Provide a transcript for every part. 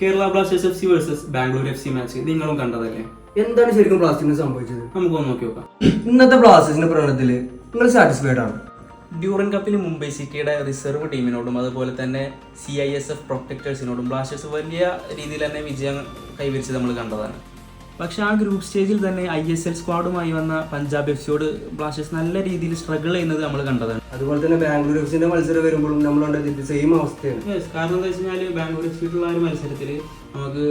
Kerala Blasters F C versus Bangalore F C match നിങ്ങളും കണ്ടതല്ലേ? എന്താണ് ശരിക്കും ബ്ലാസ്റ്റേഴ്സിന് സംഭവിച്ചത്? നമുക്കൊന്ന് നോക്കി നോക്കാം. ഇന്നത്തെ ബ്ലാസ്റ്റേഴ്സിന്റെ പ്രകടനത്തിൽ നിങ്ങൾ സാറ്റിസ്ഫൈഡ് ആണ്? ഡ്യൂറൻ കപ്പിൽ മുംബൈ സിറ്റിയുടെ റിസർവ് ടീമിനോടും അതുപോലെ തന്നെ സി ഐ എസ് എഫ് പ്രൊട്ടക്ടേഴ്സിനോടും ബ്ലാസ്റ്റേഴ്സ് വലിയ രീതിയിൽ തന്നെ വിജയം കൈവരിച്ച് നമ്മൾ കണ്ടതാണ്. പക്ഷെ ആ ഗ്രൂപ്പ് സ്റ്റേജിൽ തന്നെ ഐ എസ് എൽ സ്ക്വാഡുമായി വന്ന പഞ്ചാബ് എഫ് സിയോട് ബ്ലാസ്റ്റേഴ്സ് നല്ല രീതിയിൽ സ്ട്രഗിൾ ചെയ്യുന്നത് നമ്മൾ കണ്ടതാണ്. അതുപോലെ തന്നെ ബാംഗ്ലൂർ എഫ് സിന്റെ മത്സരം വരുമ്പോഴും നമ്മൾ കണ്ടത് സെയിം അവസ്ഥയാണ്. കാരണം എന്താ വെച്ച് കഴിഞ്ഞാൽ ബാംഗ്ലൂർ എഫ് സിയിട്ടുള്ള ആ ഒരു മത്സരത്തിൽ നമുക്ക്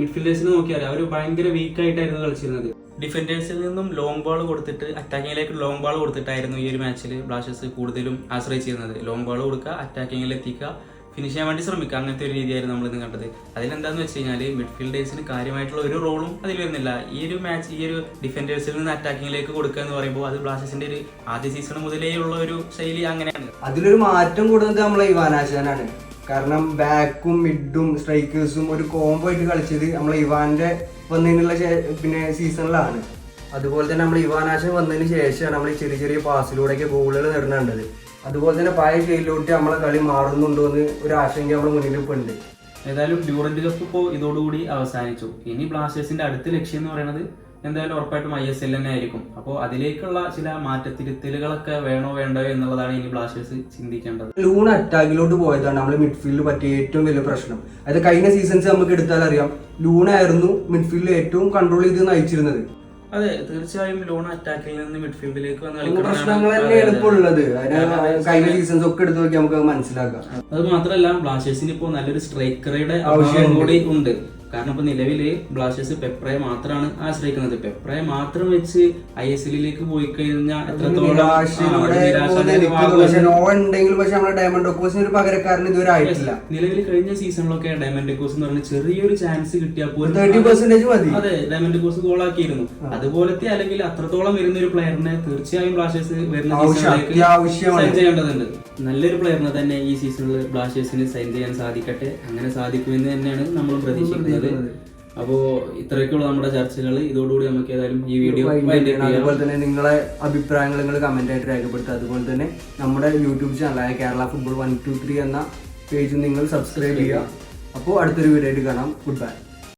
മിഡ്ഫീൽഡേഴ്സിന് നോക്കിയാൽ അവർ ഭയങ്കര വീക്കായിട്ടായിരുന്നു കളിച്ചിരുന്നത്. ഡിഫൻഡേഴ്സിൽ നിന്നും ലോങ് ബോൾ കൊടുത്തിട്ട് അറ്റാക്കിങ്ങിലേക്ക് ലോങ് ബോൾ കൊടുത്തിട്ടായിരുന്നു ഈ ഒരു മാച്ചിൽ ബ്ലാസ്റ്റേഴ്സ് കൂടുതലും ആശ്രയിച്ചിരുന്നത്. ലോങ് ബോൾ കൊടുക്കുക അറ്റാക്കിങ്ങിൽ എത്തിക്കുക ഫിനിഷ് ചെയ്യാൻ വേണ്ടി ശ്രമിക്കുക അങ്ങനത്തെ ഒരു രീതിയായിരുന്നു നമ്മൾ ഇന്ന് കണ്ടത്. അതിലെന്താന്ന് വെച്ച് കഴിഞ്ഞാൽ മിഡ്ഫീൽഡേഴ്സിന് കാര്യമായിട്ടുള്ള ഒരു റോളും അതിൽ വരുന്നില്ല. ഈ ഒരു മാച്ച് ഈ ഒരു ഡിഫൻഡേഴ്സിൽ നിന്ന് അറ്റാക്കിങ്ങിലേക്ക് കൊടുക്കുക എന്ന് പറയുമ്പോൾ അത് ബ്ലാസ്റ്റേഴ്സിന്റെ ഒരു ആദ്യ സീസൺ മുതലേ ഉള്ള ഒരു ശൈലി അങ്ങനെയാണ്. അതിലൊരു മാറ്റം കൂടുന്നത് നമ്മളെ ഇവാനാശാനാണ്. കാരണം ബാക്കും മിഡും സ്ട്രൈക്കേഴ്സും ഒരു കോംബോ ആയിട്ട് കളിച്ചത് നമ്മളെ ഇവാന്റെ വന്നതിനുള്ള പിന്നെ സീസണിലാണ് അതുപോലെ തന്നെ നമ്മൾ ഇവാനാശൻ വന്നതിന് ശേഷമാണ് നമ്മൾ ചെറിയ ചെറിയ പാസിലൂടെയൊക്കെ ഗോളുകൾ നേടുന്നുണ്ടത് അതുപോലെ തന്നെ പഴയ ശൈലിയിലോട്ട് നമ്മളെ കളി മാറുന്നുണ്ടോ എന്ന് ഒരു ആശങ്ക നമ്മുടെ മുന്നിൽ ഇപ്പോൾ ഉണ്ട് ഏതായാലും ഡ്യൂറന്റ് കപ്പ് ഇപ്പോൾ ഇതോടുകൂടി അവസാനിച്ചു. ഇനി ബ്ലാസ്റ്റേഴ്സിന്റെ അടുത്ത ലക്ഷ്യം എന്ന് പറയുന്നത് എന്തായാലും ഉറപ്പായിട്ടും ഐ എസ് എൽ തന്നെ ആയിരിക്കും. അപ്പോൾ അതിലേക്കുള്ള ചില മാറ്റത്തിരുത്തലുകളൊക്കെ വേണോ വേണ്ടോ എന്നുള്ളതാണ് ഇനി ബ്ലാസ്റ്റേഴ്സ് ചിന്തിക്കേണ്ടത്. ലൂൺ അറ്റാക്കിലോട്ട് പോയതാണ് നമ്മൾ മിഡ്ഫീൽഡിൽ പറ്റിയ ഏറ്റവും വലിയ പ്രശ്നം. അതായത് കഴിഞ്ഞ സീസൺസ് നമുക്ക് എടുത്താൽ അറിയാം ലൂണായിരുന്നു മിഡ്ഫീൽഡിൽ ഏറ്റവും കൺട്രോൾ ചെയ്ത് നയിച്ചിരുന്നത്. അതെ തീർച്ചയായും ലോൺ അറ്റാക്കിൽ നിന്ന് മിഡ്ഫീൽഡിലേക്ക് വന്ന് പ്രശ്നങ്ങൾ തന്നെയാണ് ഇപ്പോൾ ഉള്ളത്. കഴിഞ്ഞ സീസൺസ് ഒക്കെ എടുത്ത് നോക്കി നമുക്ക് മനസ്സിലാക്കാം. അത് മാത്രമല്ല ബ്ലാസ്റ്റേഴ്സിന് ഇപ്പോൾ നല്ലൊരു സ്ട്രൈക്കറുടെ. ആവശ്യം കൂടി ഉണ്ട്. കാരണം ഇപ്പൊ നിലവിൽ ബ്ലാസ്റ്റേഴ്സ് പെപ്രയെ മാത്രമാണ് ആശ്രയിക്കുന്നത്. പെപ്രയെ മാത്രം വെച്ച് ഐ എസ് എല്ലിലേക്ക് പോയി കഴിഞ്ഞാൽ എത്രത്തോളം നിലവിൽ കഴിഞ്ഞ സീസണിലൊക്കെ ഡയമണ്ട് കോസ് എന്ന് പറഞ്ഞ ചെറിയൊരു ചാൻസ് കിട്ടിയാൽ പോലും അതെ ഡയമണ്ട് കോസ് ഗോളാക്കിയിരുന്നു അതുപോലത്തെ അല്ലെങ്കിൽ അത്രത്തോളം വരുന്ന ഒരു പ്ലെയറിനെ തീർച്ചയായും ബ്ലാസ്റ്റേഴ്സ് വരുന്ന സീസണിലേക്ക്. സൈൻ ചെയ്യേണ്ടതുണ്ട്. നല്ലൊരു പ്ലെയറിനെ തന്നെ ഈ സീസണിൽ ബ്ലാസ്റ്റേഴ്സിന് സൈൻ ചെയ്യാൻ സാധിക്കട്ടെ. അങ്ങനെ സാധിക്കുമെന്ന് തന്നെയാണ് നമ്മൾ പ്രതീക്ഷിക്കുന്നത്. അപ്പോ ഇത്രയൊക്കെയുള്ള നമ്മുടെ ചർച്ചകൾ. ഇതോടുകൂടി നമുക്ക് ഏതായാലും ഈ വീഡിയോ അതുപോലെ തന്നെ നിങ്ങളെ അഭിപ്രായങ്ങൾ നിങ്ങൾ കമന്റ് ആയിട്ട് രേഖപ്പെടുത്തുക. അതുപോലെ തന്നെ നമ്മുടെ YouTube ചാനലായ Kerala football one two three എന്ന പേജ് നിങ്ങൾ സബ്സ്ക്രൈബ് ചെയ്യുക. അപ്പോൾ അടുത്തൊരു വീഡിയോ ആയിട്ട് കാണാം. Good bye